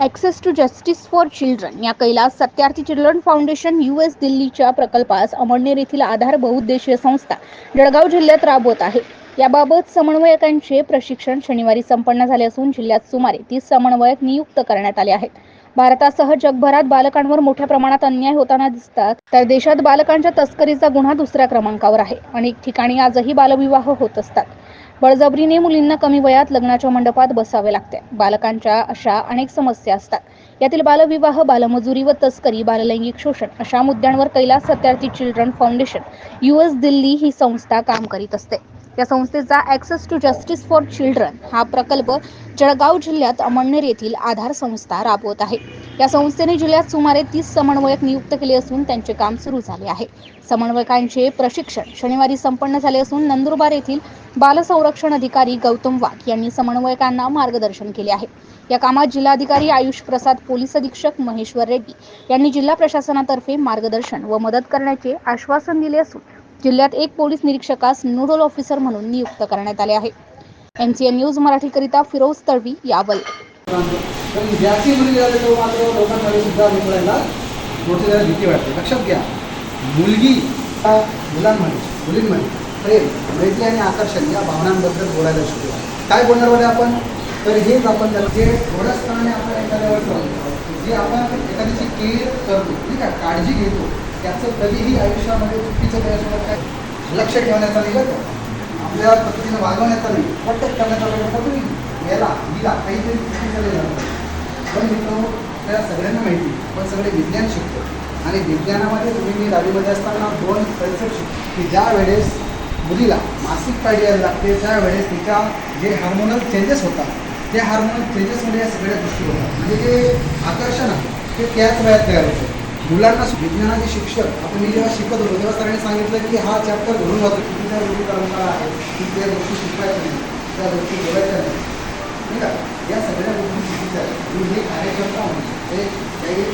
Access to justice for children या Kailash Satyarthi children foundation U S दिल्लीच्या प्रकल्पास अमळनेर येथील आधार बहुउद्देशीय संस्था जळगाव जिल्ह्यात राबवत आहे. याबाबत समन्वयकांचे प्रशिक्षण शनिवारी संपन्न झाले असून जिल्ह्यात सुमारे तीस समन्वयक नियुक्त करण्यात आले आहेत. भारतासह जगभरात बालकांवर मोठ्या प्रमाणात अन्याय होताना दिसतात तर देशात बालकांच्या तस्करीचा गुन्हा दुसऱ्या क्रमांकावर आहे. अनेक ठिकाणी आजही बालविवाह होत असतात. बळजबरीने मुलींना कमी वयात लग्नाच्या मंडपात बसावे लागते. बालकांच्या अशा अनेक समस्या असतात. यातील बालविवाह बालमजुरी व तस्करी बाललैंगिक शोषण अशा मुद्द्यांवर Kailash Satyarthi children foundation U S Delhi ही संस्था काम करीत असते. या संस्थेचा access to justice for children हा प्रकल्प जळगाव जिल्ह्यात अमळनेर येथील आधार संस्था राबवत आहे. या संस्थेने जिल्ह्यात सुमारे तीस समन्वयक नियुक्त केले असून त्यांचे काम सुरू झाले आहे. समन्वयकांचे प्रशिक्षण शनिवारी संपन्न झाले असून नंदुरबार येथील बालसंरक्षण अधिकारी गौतम वाघ यांनी समन्वयकांना मार्गदर्शन केले आहे. या कामात जिल्हाधिकारी आयुष प्रसाद पोलीस अधीक्षक महेश्वर रेड्डी यांनी जिल्हा प्रशासनातर्फे मार्गदर्शन व मदत करण्याचे आश्वासन दिले असून जिल्ह्यात एक पोलीस निरीक्षकास नोडल ऑफिसर म्हणून नियुक्त करण्यात आले आहे. एम सी एन न्यूज मराठीकरिता फिरोज तळवी यावल. भीती वाटते. लक्षात घ्या मुलगी मुलांमध्ये मुलींमध्ये प्रेम मैत्री आणि आकर्षण या भावनांबद्दल बोलायला शिकतो काय बोलणार होते आपण? तर हेच आपण त्याला जे थोडंसपणाने आपण एखाद्यावर करतो जे आपण एखाद्याची केअर करतो ठीक आहे काळजी घेतो त्याचं कधीही आयुष्यामध्ये चुकीचं त्याच्यासोबत काय लक्ष ठेवण्याचा नाही बरं का. आपल्या पद्धतीनं वागवण्याचा नाही. पटक करण्याचा प्रयत्न करतो की याला हिला काहीतरी चुकीचं नाही झालं. पण मित्र त्या सगळ्यांना माहिती पण सगळे विज्ञान शिकतो. आणि विज्ञानामध्ये तुम्ही मी दहावीमध्ये असताना दोन कन्सेप्ट शिकतो. की ज्या वेळेस मुलीला मासिक पाळी यायला लागते त्यावेळेस तिच्या जे हार्मोनल चेंजेस होतात ते हार्मोनल चेंजेसमध्ये या सगळ्या गोष्टी होतात. म्हणजे जे आकर्षण आहे ते त्याच वयात तयार होतं. मुलांना विज्ञानाचे शिक्षक आपण मी जेव्हा शिकत होतो तेव्हा सरांनी सांगितलं की हा चॅप्टर घडून जातो की त्या गोष्टी परंपरा आहे की त्या गोष्टी शिकवायच्या नाही त्या गोष्टी बोलायच्या नाही. ठीक या सगळ्या गोष्टी चुकीच्या आहेत मी हे कार्यकर्ता म्हणून हे काही